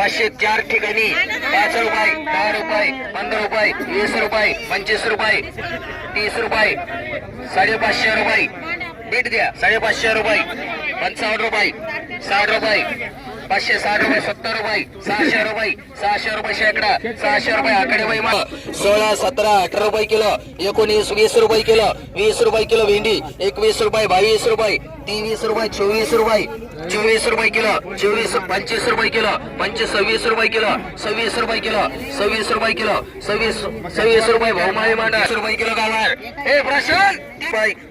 पाचशे चार ठिकाणी पाच रुपये दहा रुपये पंधरा रुपये वीस रुपये पंचवीस रुपये तीस रुपये साडेपाचशे रुपये. बीट द्या साडेपाचशे रुपये पंचावन्न रुपये साठ रुपये पाचशे साठ रुपये सत्तर रुपये सहाशे रुपये सहाशे रुपये शेकडा सहाशे रुपये आकडे बाई मग सोळा सतरा अठरा रुपये किलो एकोणीस वीस रुपये किलो वीस रुपये किलो भेंडी एकवीस रुपये बावीस रुपये तेवीस रुपये चोवीस रुपये चोवीस रुपये किलो चोवीस पंचवीस रुपये किलो पंचवीस सव्वीस रुपये किलो सव्वीस रुपये किलो सव्वीस रुपये किलो सव्वीस सव्वीस रुपये भाऊमाळी मांडा रुपये किलो गावार हे प्रशांत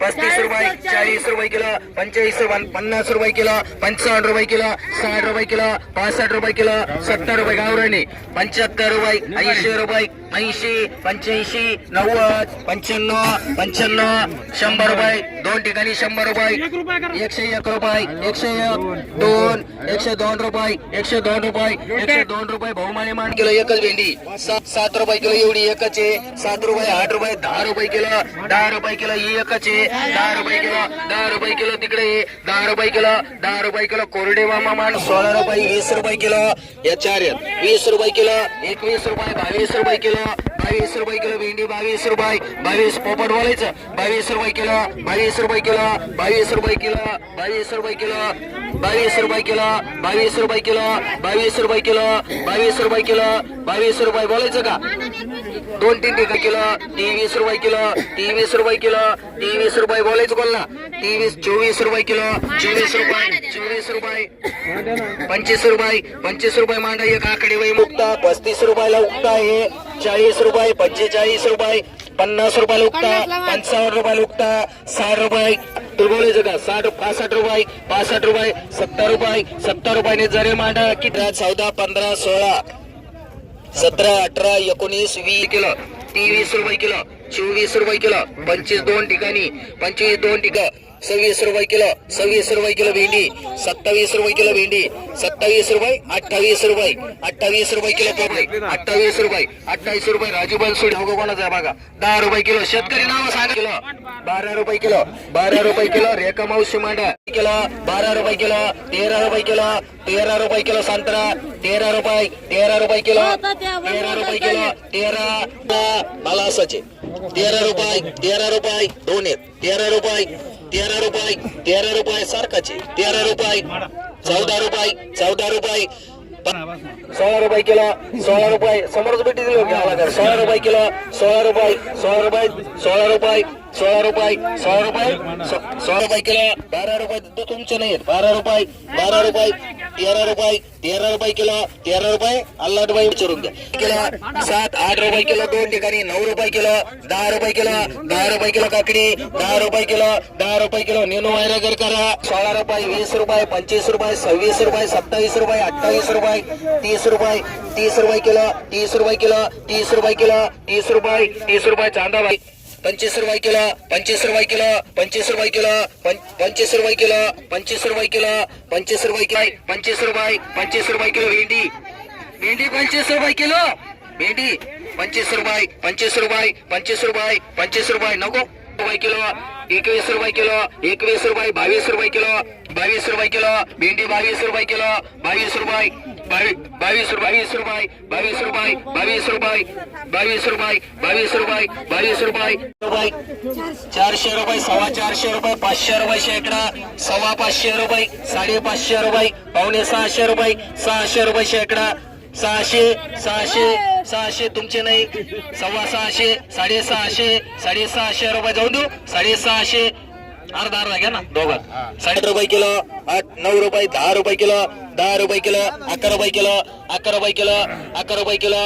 पस्तीस रुपये चाळीस रुपये किलो पंचेचाळीस रुपये पन्नास रुपये किलो पंचावन्न रुपये किलो साठ रुपये किलो पासष्ट रुपये किलो सत्तर रुपये गावराणी पंच्याहत्तर रुपये ऐंशी रुपये ऐंशी पंच्याऐंशी नव्वद पंच्याण्णव पंच्याण्णव शंभर रुपये. दोन ठिकाणी शंभर रुपये. एकशे एक रुपये एकशे एक दोन एकशे दोन रुपये एकशे दोन रुपये एकशे दोन रुपये बहुमाने मान किलो एकच भेंडी. सात सात रुपये किलो एवढी एकच आहे. सात रुपये आठ रुपये दहा रुपये किलो. दहा रुपये किलो ही एकच आहे. दहा रुपये किलो दहा रुपये किलो तिकडे. दहा रुपये किलो दहा रुपये किलो कोरडे मामा मान. सोळा रुपये वीस रुपये किलो. या चार वीस रुपये किलो एकवीस रुपये बावीस रुपये किलो. बावीस रुपये किलो भेंडी बावीस रुपये बावीस पोपट बोलायचं. बावीस रुपये किलो बावीस रुपये किलो बावीस रुपये किलो बावीस रुपये किलो. बावीस रुपये किलो बावीस रुपये किलो बावीस रुपये किलो बावीस रुपये किलो बावीस रुपये बोलायचं का? दोन तीन ठिकाण किलो तेवीस रुपये किलो तेवीस रुपये किलो तेवीस रुपये बोलायचं कोणला? तेवीस चोवीस रुपये किलो चोवीस रुपये चोवीस रुपये पंचवीस रुपये पंचवीस रुपये मांडा एक आकडे वय मुक्ता पस्तीस रुपयाला उक्ता आहे चाळीस रुपये पंचेचाळीस रुपये पन्नास रुपयाला उक्ता पंचावन्न रुपयाला उक्ता साठ रुपये. बोलायचं का साठ पासष्ट रुपये पासष्ट रुपये सत्तर रुपये सत्तर रुपयाने जरे मांडा किती चौदा पंधरा सोळा सतरा अठरा एकोणीस वीस किलो तेवीस रुपये किलो चोवीस रुपये किलो पंचवीस दोन ठिकाणी पंचवीस दोन ठिकाण. सव्वीस रुपये किलो सव्वीस रुपये किलो भेंडी सत्तावीस रुपये किलो भेंडी सत्तावीस रुपये अठ्ठावीस रुपये अठ्ठावीस रुपये किलो पोपळे अठ्ठावीस रुपये अठ्ठावीस रुपये राजू बनसोड हो कोणाचा आहे बघा. दहा रुपये किलो शेतकरी नाव सांगा. किलो बारा रुपये किलो बारा रुपये किलो रेखा मावशी मांडा. किलो बारा रुपये किलो तेरा रुपये किलो तेरा रुपये किलो संत्रा तेरा रुपये तेरा रुपये किलो तेरा रुपये किलो तेरा मला असाचे तेरा रुपये तेरा रुपये दोन आहेत तेरा रुपये तेरा रुपये तेरा रुपये सारखाचे तेरा रुपये चौदा रुपये चौदा रुपये. सोळा रुपये किलो सोळा रुपये समोरच भेटी दिली सोळा रुपये किलो सोळा रुपये सोळा रुपये सोळा रुपये. सोळा रुपये सोळा रुपये सोळा रुपये किलो बारा रुपये तुमचे नाही बारा रुपये बारा रुपये तेरा रुपये तेरा रुपये किलो तेरा रुपये. अल्ला रुपये विचारून द्या किलो सात आठ रुपये किलो दोन ठिकाणी नऊ रुपये किलो दहा रुपये किलो दहा रुपये किलो काकडी दहा रुपये किलो दहा रुपये किलो नेनो वायरागर करा. सोळा रुपये वीस रुपये पंचवीस रुपये सव्वीस रुपये सत्तावीस रुपये अठ्ठावीस रुपये तीस रुपये तीस रुपये किलो तीस रुपये किलो तीस रुपये किलो तीस रुपये तीस रुपये चांदा भाई पंचवीस रुपये किलो पंचवीस रुपये किलो पंचवीस रुपये किलो पंचवीस रुपये किलो पंचवीस रुपये किलो पंचवीस रुपये किलो पंचवीस रुपये पंचवीस रुपये किलो भेंडी. भेंडी पंचवीस रुपये किलो. भेंडी पंचवीस रुपये पंचवीस रुपये पंचवीस रुपये पंचवीस रुपये नको रुपये किलो. एकवीस रुपये किलो एकवीस रुपये बावीस रुपये किलो बावीस रुपये किलो भेंडी बावीस रुपये किलो बावीस रुपये बावीस बावीस रुपये बावीस रुपये बावीस रुपये बावीस रुपये बावीस रुपये बावीस रुपये रुपये चारशे रुपये सव्वा चारशे रुपये पाचशे रुपये शेकडा सव्वा पाचशे रुपये साडेपाचशे रुपये पावणे सहाशे रुपये सहाशे रुपये शेकडा सहाशे सहाशे सहाशे तुमचे नाही. सव्वा सहाशे साडेसहाशे साडेसहाशे रुपये जाऊन देऊ. साडेसहाशे अर्धा अर्धा घ्या ना दोघात साडे रुपये किलो आठ नऊ रुपये दहा रुपये किलो दहा रुपये किलो अकरा रुपये किलो अकरा रुपये किलो अकरा रुपये किलो.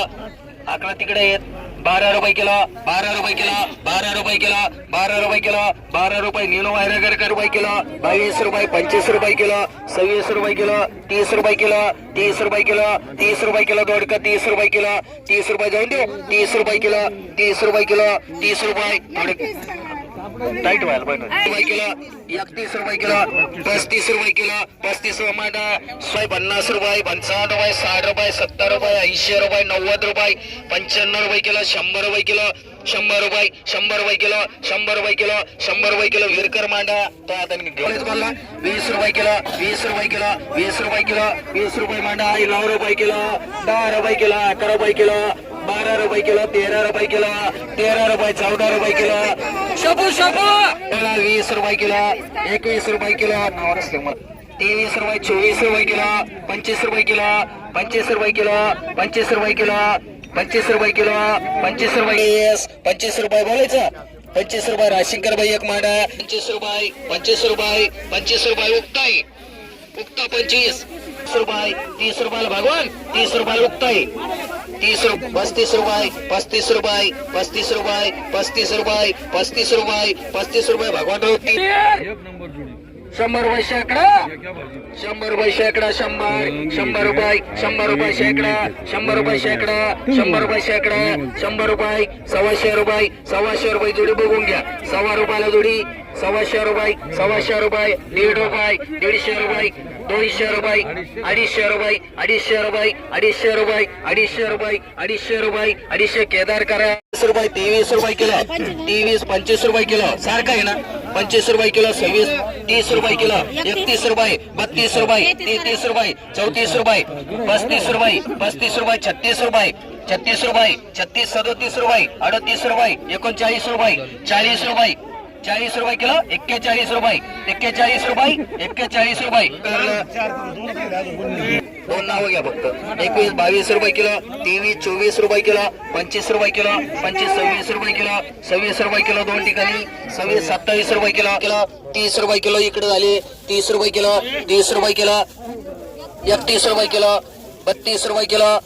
अकरा तिकडे आहेत. बारा रुपये किलो बारा रुपये किलो बारा रुपये किलो बारा रुपये किलो बारा रुपये नीनो वायरगर रुपये किलो बावीस रुपये पंचवीस रुपये किलो सव्वीस रुपये किलो तीस रुपये किलो तीस रुपये किलो तीस रुपये किलो दोडक तीस रुपये किलो तीस रुपये जाऊन देऊ तीस रुपये किलो तीस रुपये किलो तीस रुपये टाईट व्हायला पाहिजे रुपये किलो एकतीस रुपये किलो पस्तीस रुपये किलो पस्तीस टमाटा सोय पन्नास रुपये पंचावन्न रुपये साठ रुपये सत्तर रुपये ऐंशी रुपये नव्वद रुपये पंच्याण्णव रुपये किलो शंभर रुपये किलो शंभर रुपये शंभर रुपये किलो शंभर रुपये किलो शंभर रुपये किलो विरकर मांडा तो आता घेऊन बोलला वीस रुपये किलो वीस रुपये किलो वीस रुपये किलो वीस रुपये मांडा नऊ रुपये किलो दहा रुपये किलो अकरा रुपये किलो बारा रुपये किलो तेरा रुपये किलो तेरा रुपये चौदा रुपये किलो शपू शपू वीस रुपये किलो एकवीस रुपये किलो नाव नसते मला तेवीस रुपये चोवीस रुपये किलो पंचवीस रुपये किलो पंचवीस रुपये किलो पंचवीस रुपये किलो पंचवीस रुपये किलो पंचवीस रुपये पंचवीस रुपये बोलायचं. पंचवीस रुपये राशिंकर बाई एक माडा. पंचवीस रुपये पंचवीस रुपये पंचवीस रुपये उगताय उगता पंचवीस. रुपये तीस रुपयाला भगवान तीस रुपयाला उगताय तीस रुपये पस्तीस रुपये पस्तीस रुपये पस्तीस रुपये पस्तीस रुपये पस्तीस रुपये पस्तीस रुपये भगवान रोटी शंभर रुपये शेकडा शंभर रुपये शेकडा शंभर शंभर रुपये शंभर रुपये शेकडा शंभर रुपये शेकडा शंभर रुपये शेकडा शंभर रुपये सव्वाशे रुपये सव्वाशे रुपये जोडी बघून घ्या. सव्वा रुपयाला जोडी सव्वाशे रुपये सव्वाशे रुपये दीड रुपये दीडशे रुपये दोनशे रुपये अडीचशे रुपये अडीचशे रुपये अडीचशे रुपये अडीचशे रुपये अडीचशे रुपये अडीचशे केदार करा रुपये तेवीस रुपये किलो. तेवीस पंचवीस रुपये किलो. सारखं आहे ना? पंचवीस रुपये किलो सव्वीस तीस रुपये किलो एकतीस रुपये बत्तीस रुपये तेहतीस रुपये चौतीस रुपये पस्तीस रुपये पस्तीस रुपये छत्तीस रुपये छत्तीस रुपये छत्तीस सदोतीस रुपये अडतीस रुपये एकोणचाळीस रुपये चाळीस रुपये चाळीस रुपये किलो एक्केचाळीस रुपये एक्केचाळीस रुपये एक्केचाळीस रुपये दोन नावं घ्या फक्त एकवीस बावीस रुपये किलो तेवीस चोवीस रुपये किलो पंचवीस रुपये किलो पंचवीस सव्वीस रुपये किलो सव्वीस रुपये किलो दोन ठिकाणी सव्वीस सत्तावीस रुपये किलो किलो तीस रुपये किलो इकडे झाले तीस रुपये किलो तीस रुपये किलो एकतीस रुपये किलो बत्तीस रुपये किलो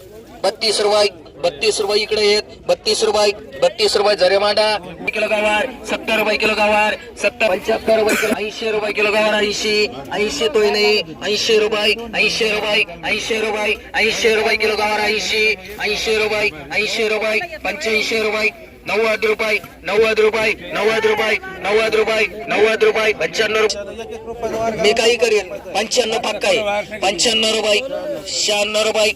बत्तीस रुपये बत्तीस रुपये इकडे येत बत्तीस रुपये बत्तीस रुपये झरेमांडा किलो गावार सत्तर रुपये किलो गावार सत्तर पंच्याहत्तर रुपये किलो ऐंशी रुपये किलो गावार ऐंशी ऐंशी तोय नाही ऐंशी रुपये ऐंशी रुपये ऐंशी रुपये ऐंशी रुपये किलो गावार ऐंशी ऐंशी रुपये ऐंशी रुपये पंच्याऐंशी रुपये नव्वद रुपये नव्वद रुपये नव्वद रुपये नव्वद रुपये नव्वद रुपये पंच्याण्णव रुपये. मी काही करेन पंच्याण्णव पक्का आहे पंच्याण्णव रुपये शहाण्णव रुपये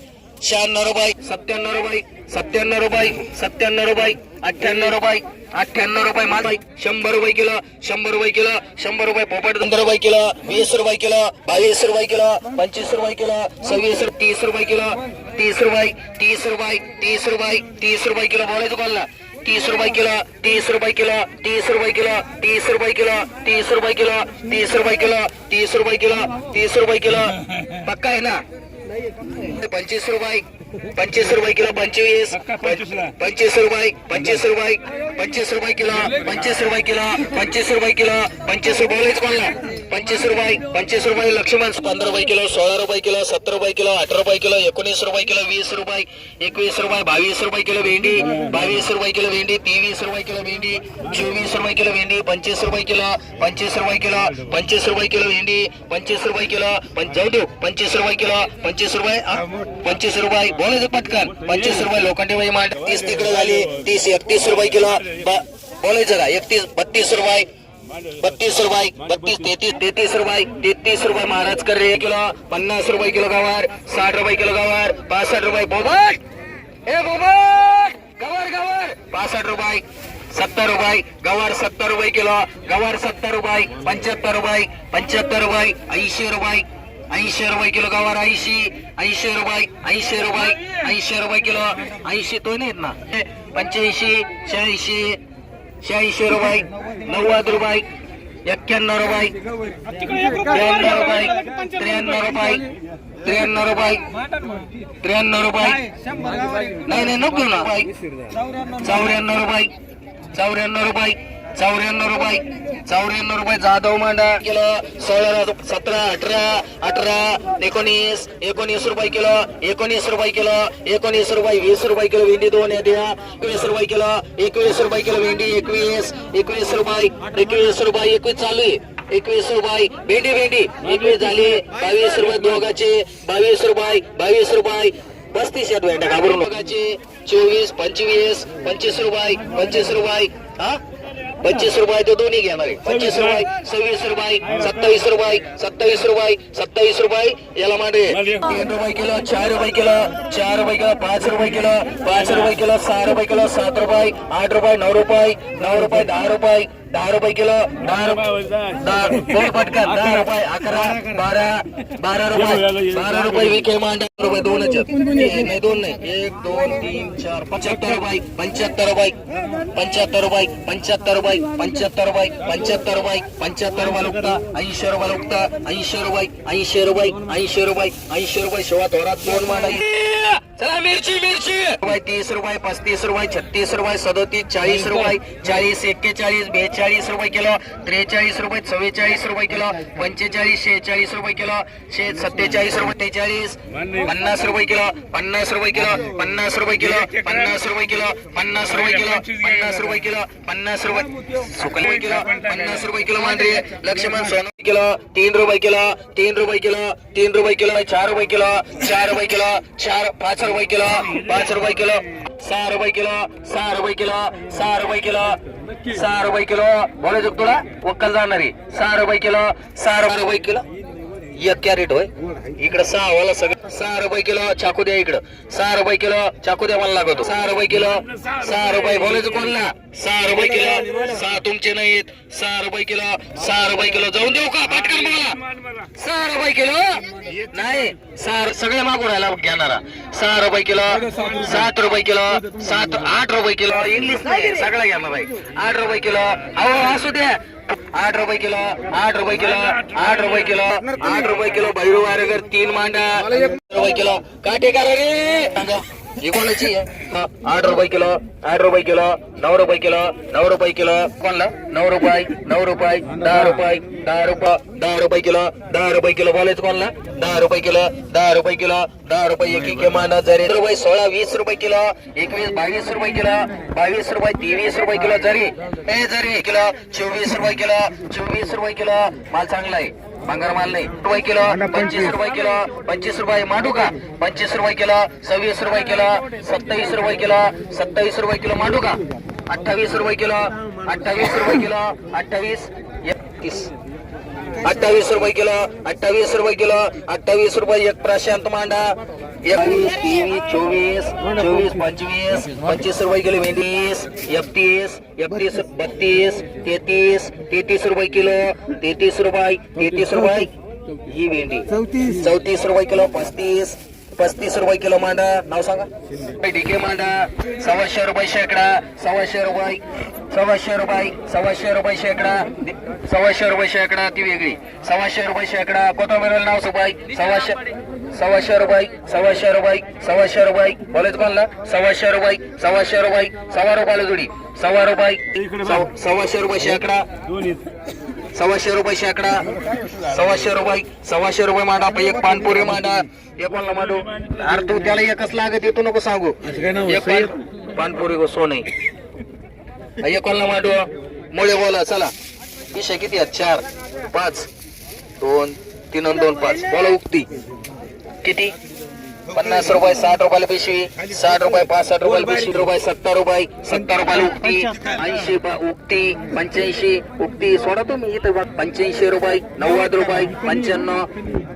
शहाण्णव रुपये सत्त्याण्णव रुपये सत्त्याण्णव रुपये सत्त्याण्णव रुपये अठ्ठ्याण्णव रुपये अठ्ठ्याण्णव रुपये माल शंभर रुपये किलो शंभर रुपये किलो शंभर रुपये पोपट पंधरा रुपये किलो वीस रुपये किलो बावीस रुपये किलो पंचवीस रुपये किलो सव्वीस तीस रुपये किलो तीस रुपये तीस रुपये तीस रुपये तीस रुपये किलो बोलायचं कोणला? तीस रुपये किलो तीस रुपये किलो तीस रुपये किलो तीस रुपये किलो तीस रुपये किलो तीस रुपये किलो तीस रुपये किलो तीस रुपये किलो. पक्का आहे ना? पंचवीस रुपये पंचवीस रुपये किलो पंचवीस पंचवीस रुपये पंचवीस रुपये पंचवीस रुपये किलो पंचवीस रुपये किलो पंचवीस रुपये किलो पंचवीस रुपये कोणाला पंचवीस रुपये पंचवीस रुपये लक्ष्मण पंधरा रुपये किलो सोळा रुपये किलो सत्तर रुपये किलो अठरा रुपये किलो एकोणीस रुपये किलो वीस रुपये एकवीस रुपये बावीस रुपये किलो भेंडी बावीस रुपये किलो भेंडी तेवीस रुपये किलो भेंडी चोवीस रुपये किलो भेंडी पंचवीस रुपये किलो पंचवीस रुपये किलो पंचवीस रुपये किलो भेंडी पंचवीस रुपये किलो जाऊ देऊ पंचवीस रुपये किलो पंचवीस रुपये? पंचवीस रुपये बोलायचं पटकन. पंचवीस रुपये लोखंडी वही मांड. तीस तिकडे झाली. तीस एकतीस रुपये किलो. ब- बोलायचं का एकतीस बत्तीस रुपये. बत्तीस रुपये. बत्तीस तेहतीस तेहतीस रुपये. तेहतीस रुपये महाराज कर रे किलो. पन्नास रुपये किलो गवार. साठ रुपये किलो गवार. पासष्ट रुपये बोबट. हे बोबट. गवार गवार. पासष्ट रुपये. सत्तर रुपये. गवार सत्तर रुपये किलो. गवार सत्तर रुपये. पंच्याहत्तर रुपये. पंच्याहत्तर रुपये. ऐंशी रुपये. ऐंशी रुपये किलो गवार ऐंशी ऐंशी रुपये ऐंशी रुपये ऐंशी रुपये किलो ऐंशी तो नाहीत ना. पंच्याऐंशी शहाऐंशी शहाऐंशी रुपये नव्वद रुपये एक्क्याण्णव रुपये त्र्याण्णव रुपये त्र्याण्णव रुपये त्र्याण्णव रुपये त्र्याण्णव रुपये. नाही नाही नको ना. चौऱ्याण्णव रुपये चौऱ्याण्णव रुपये चौऱ्याण्णव रुपये. चौऱ्याण्णव रुपये जाधव मांडा. किलो सोळा सतरा अठरा अठरा एकोणीस एकोणीस रुपये किलो एकोणीस रुपये किलो एकोणीस रुपये वीस रुपये किलो भेंडी दोन येत्या एकवीस रुपये किलो एकवीस रुपये किलो भेंडी एकवीस एकवीस रुपये एकवीस रुपये एकवीस चालू आहे. एकवीस रुपये भेंडी भेंडी. एकवीस झाली बावीस रुपये दोघाचे बावीस रुपये बावीस रुपये. पस्तीस आहेत भेंड्या घाबरून दोघाचे चोवीस पंचवीस पंचवीस रुपये पंचवीस रुपये. हा? पंचवीस रुपये ते दोन्ही घेणार आहे. पंचवीस रुपये सव्वीस रुपये सत्तावीस रुपये सत्तावीस रुपये सत्तावीस रुपये. याला मांडे. तीन रुपये किलो चार रुपये किलो चार रुपये किलो पाच रुपये किलो पाच रुपये किलो सहा रुपये किलो सात रुपये आठ रुपये नऊ रुपये नऊ रुपये दहा रुपये. दहा रुपये किलो दहा पटकन दहा रुपये अकरा बारा बारा रुपये बारा रुपये विके मांडा रुपये दोनच. तीन नाही दोन नाही. एक दोन तीन चार पंच्याहत्तर रुपये पंच्याहत्तर रुपये पंच्याहत्तर रुपये पंच्याहत्तर रुपये पंच्याहत्तर रुपये पंच्याहत्तर रुपये पंच्याहत्तर रुपये लुकता ऐंशी रुपये लुकता ऐंशी रुपये ऐंशी रुपये ऐंशी रुपये ऐंशी रुपये शेवा थोरात दोन मांडा. चला मिरची मिरची रुपये तीस रुपये पस्तीस रुपये छत्तीस रुपये सदोतीस चाळीस रुपये चाळीस एक्केचाळीस बेचाळीस रुपये किलो त्रेचाळीस रुपये चव्वेचाळीस रुपये किलो पंचेचाळीस शेहेचाळीस रुपये किलो शे सत्तेचाळीस रुपये तेचाळीस पन्नास रुपये किलो पन्नास रुपये किलो पन्नास रुपये किलो पन्नास रुपये किलो पन्नास रुपये किलो पन्नास रुपये किलो पन्नास रुपये सुकल किलो पन्नास रुपये किलो मांडरी लक्ष्मण सोनं किलो तीन रुपये किलो तीन रुपये किलो तीन रुपये किलो चार रुपये किलो चार रुपये किलो चार पाच रुपये किलो पाच रुपये किलो सहा रुपये किलो सहा रुपये किलो सहा रुपये किलो सहा रुपये किलो. बोलायचं तुला? वक्कल जाणारी. सहा रुपये किलो सहा रुपये किलो. एक कॅरेट होय. इकडं सहा वाला सगळं. सहा रुपये किलो चाकू द्या इकडं. सहा रुपये किलो चाकू द्या मला लागतो. सहा रुपये किलो. सहा रुपये बोलायचं कोणला? सहा रुपये किलो. सहा तुमचे नाहीत. सहा रुपये किलो. सहा रुपये किलो. जाऊन देऊ का? पटकन मला. सहा रुपये किलो? नाही. सहा सगळे मागून राहिला घेणारा. सहा रुपये किलो. सात रुपये किलो. सात आठ रुपये किलो. इंग्लिश नाही. सगळं ना आहे आठ रुपये किलो. अहो असू द्या. आठ रुपये किलो आठ रुपये किलो आठ रुपये किलो आठ रुपये किलो भैरू वारेकर तीन मांडा रुपये किलो. काटे करा रे सांगा. कोणाची आहे? आठ रुपये किलो आठ रुपये किलो नऊ रुपये किलो नऊ रुपये किलो. कोणला? नऊ रुपये नऊ रुपये दहा रुपये दहा रुपये दहा रुपये किलो दहा रुपये किलो बोलायचं कोणला? दहा रुपये किलो दहा रुपये किलो दहा रुपये एक एक मांडा जरी रुपये सोळा वीस रुपये किलो एकवीस बावीस रुपये किलो बावीस रुपये तेवीस रुपये किलो जरी. हे जरी किलो चोवीस रुपये किलो चोवीस रुपये किलो. माल चांगला आहे. भंगार माल नाही. रुपये किलो पंचवीस रुपये किलो पंचवीस रुपये मांडू का पंचवीस रुपये किलो सव्वीस रुपये किलो सत्तावीस रुपये किलो सत्तावीस रुपये किलो मांडू का अठ्ठावीस रुपये किलो अठ्ठावीस रुपये किलो अठ्ठावीस एकतीस. अठ्ठावीस रुपये किलो अठ्ठावीस रुपये किलो अठ्ठावीस रुपये एक प्रशांत मांडा. एकवीस तेवीस चोवीस चोवीस पंचवीस पंचवीस रुपये किलो मेंढीस एकतीस एकतीस बत्तीस तेहतीस तेहतीस रुपये किलो तेहतीस रुपये तेहतीस रुपये ही भेंडी. चौतीस. चौतीस रुपये किलो पस्तीस पस्तीस रुपये किलो मांडा. नाव सांगा. ढिके मांडा. सव्वाशे रुपये शेकडा. सव्वाशे रुपये सव्वाशे रुपये सव्वाशे रुपये शेकडा. सव्वाशे रुपये शेकडा ती वेगळी. सव्वाशे रुपये शेकडा. कोथंबीर नाव सुपाई सव्वाशे सव्वाशे रुपये सव्वाशे रुपये सव्वाशे रुपये बोलायचं कोणला? सव्वाशे रुपये सव्वाशे रुपये सव्वा रुपयाला जोडी. सव्वा रुपये सव्वा- सव्वाशे रुपये शेकडा सव्वाशे रुपये शेकडा सव्वाशे रुपये सव्वाशे रुपये मांडा. एक पानपुरी मांडा. एक कोणला मांडू. अरे तू त्याला एकच लागत येतो नको सांगू. एक पान- पानपुरी गो सोने. एक कोणला मांडू. मुळे बोला चला. विषय किती आहेत? चार पाच दोन तीन दोन पाच. बोला उक्ती. किती पन्नास रुपये साठ रुपयाला पिशवी साठ रुपये पासष्ट रुपयाला पिशवी रुपये सत्तर रुपये सत्तर रुपयाला उक्ती ऐंशी उक्ती पंच्याऐंशी उक्ती. सोडा तुम्ही इथं बघ. पंच्याऐंशी रुपये नव्वद रुपये पंच्याण्णव.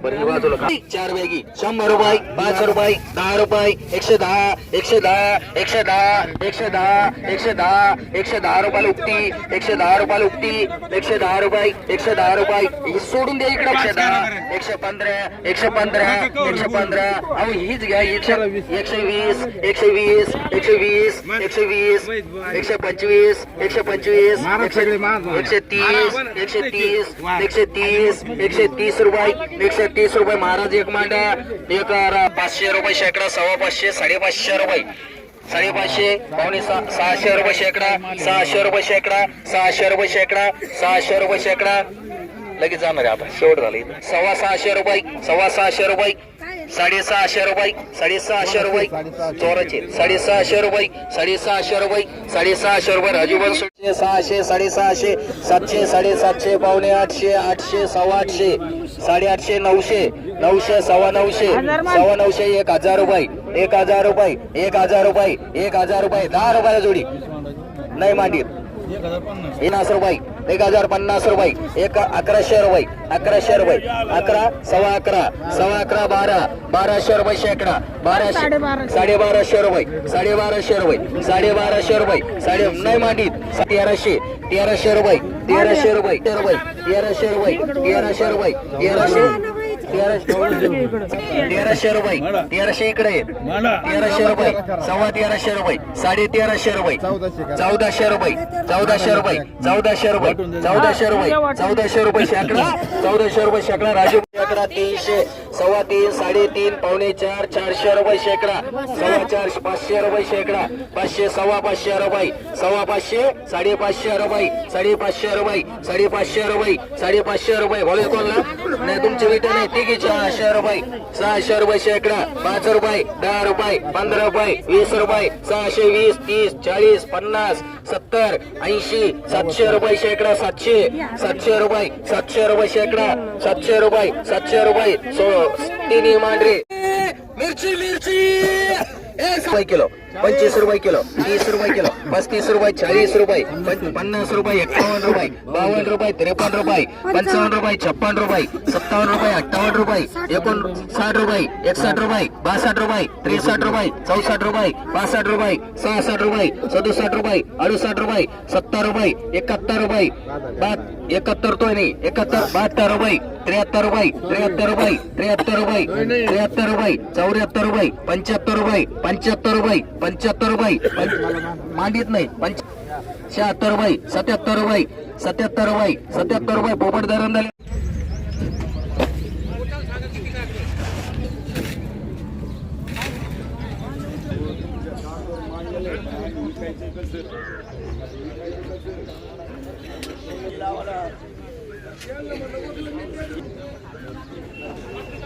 बाजूला? चार बॅगी. शंभर रुपये पाच रुपये दहा रुपये एकशे दहा एकशे दहा एकशे दहा एकशे दहा एकशे दहा एकशे दहा रुपयाला उक्ती एकशे दहा रुपयाला उक्ती एकशे दहा रुपये एकशे दहा रुपये. सोडून द्या इकडे. एकशे दहा एकशे पंधरा एकशे पंधरा एकशे पंधरा. अहो हीच घ्या एकशे एकशे वीस एकशे वीस एकशे वीस एकशे वीस एकशे पंचवीस एकशे पंचवीस एकशे तीस एकशे तीस एकशे तीस एकशे तीस रुपये एकशे तीस रुपये महाराज एक मांडा. एक पाचशे रुपये शेकडा सव्वा पाचशे साडेपाचशे रुपये. साडेपाचशे पावणे सहा सहाशे रुपये शेकडा सहाशे रुपये शेकडा सहाशे रुपये शेकडा सहाशे रुपये शेकडा. लगेच जाणार आहे आता शेवट झालं सव्वा सहाशे रुपये सव्वा सहाशे रुपये. साडेसहाशे रुपये साडेसहाशे रुपये चोराचे साडेसहाशे रुपये साडेसहाशे रुपये साडेसहाशे रुपये राजू बनसोडचे सहाशे साडेसहाशे सातशे साडेसातशे पावणे आठशे आठशे सव्वा आठशे साडेआठशे नऊशे नऊशे सव्वा नऊशे सव्वा नऊशे एक हजार रुपये एक हजार रुपये एक हजार रुपये एक हजार रुपये दहा रुपयाला जोडी. नाही मांडीत. पन्नास रुपये. एक हजार पन्नास रुपये एक अकराशे रुपये अकराशे रुपये अकरा सव्वा अकरा सव्वा अकरा बारा बाराशे रुपये शेकडा बाराशे साडेबाराशे. रुपये साडेबाराशे रुपये साडेबाराशे रुपये साडे नाही मांडीत तेराशे तेराशे रुपये तेराशे रुपये रुपये तेराशे रुपये तेराशे रुपये तेराशे तेराशे रुपये. तेराशे इकडे आहेत. तेराशे रुपये. सव्वा तेराशे रुपये. साडे तेराशे रुपये. चौदाशे रुपये. चौदाशे रुपये. चौदाशे रुपये. चौदाशे रुपये. चौदाशे रुपये शेकडा. चौदाशे रुपये शेकडा. राजू शेकडा तीनशे. सव्वा तीन साडेतीन पावणे चार चारशे रुपये शेकडा. सव्वा चार पाचशे रुपये शेकडा. पाचशे सव्वा पाचशे रुपये. सव्वा पाचशे साडेपाचशे रुपये. साडेपाचशे रुपये. साडेपाचशे रुपये. साडेपाचशे रुपये. बोले कोणला? नाही तुमची विटा नाही तिघी सहाशे रुपये सहाशे रुपये शेकडा पाच रुपये दहा रुपये पंधरा रुपये वीस रुपये सहाशे वीस तीस चाळीस पन्नास सत्तर ऐंशी सातशे रुपये शेकडा सातशे सातशे रुपये सातशे रुपये शेकडा सातशे रुपये सातशे रुपये सो तिन्ही मांडरी. मिरची मिरची! रुपये किलो पंचवीस रुपये किलो तीस रुपये किलो पस्तीस रुपये चाळीस रुपये पन्नास रुपये एकावन्न रुपये बावन्न रुपये त्रेपन्न रुपये पंचावन्न रुपये छप्पन्न रुपये सत्तावन्न रुपये अठ्ठावन्न रुपये एकोण साठ रुपये एकसष्ट रुपये बासष्ट रुपये त्रेसष्ट रुपये चौसष्ट रुपये पासष्ट रुपये सहासष्ट रुपये सदुसष्ट रुपये अडुसष्ट रुपये सत्तर रुपये एकाहत्तर रुपये एकाहत्तर तो नाही एकाहत्तर बहात्तर रुपये. त्र्याहत्तर रुपये त्र्याहत्तर रुपये त्र्याहत्तर रुपये त्र्याहत्तर रुपये चौऱ्याहत्तर रुपये पंच्याहत्तर रुपये पंच्याहत्तर रुपये पंच्याहत्तर रुपये मांडीत नाही पंच शहात्तर रुपये सत्याहत्तर रुपये सत्याहत्तर रुपये सत्याहत्तर रुपये पोपट धरण झाले.